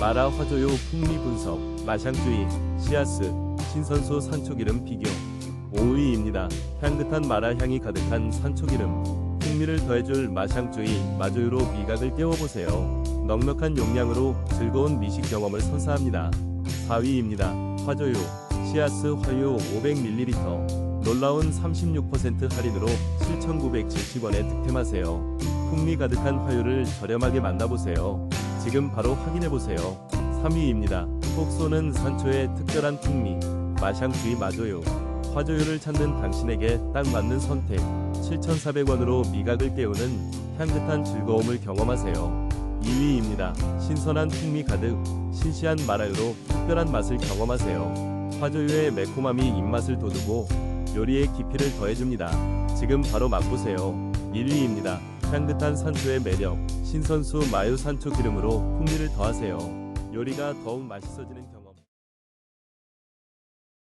마라 화조요 풍미 분석, 마샹주의, 씨앗스, 신선수 산초기름 비교. 5위입니다. 향긋한 마라 향이 가득한 산초기름. 풍미를 더해줄 마샹주의, 마조유로 미각을 깨워보세요. 넉넉한 용량으로 즐거운 미식 경험을 선사합니다. 4위입니다. 화조유, 씨앗스 화유 500ml. 놀라운 36% 할인으로 7,970원에 득템하세요. 풍미 가득한 화유를 저렴하게 만나보세요. 지금 바로 확인해보세요. 3위입니다. 톡 쏘는 산초의 특별한 풍미, 마샹주의 마조요. 화조유를 찾는 당신에게 딱 맞는 선택. 7,400원으로 미각을 깨우는 향긋한 즐거움을 경험하세요. 2위입니다. 신선한 풍미 가득, 신시한 마라유로 특별한 맛을 경험하세요. 화조유의 매콤함이 입맛을 돋우고 요리의 깊이를 더해줍니다. 지금 바로 맛보세요. 1위입니다. 향긋한 산초의 매력, 신선수 마요 산초 기름으로 풍미를 더하세요. 요리가 더욱 맛있어지는 경험.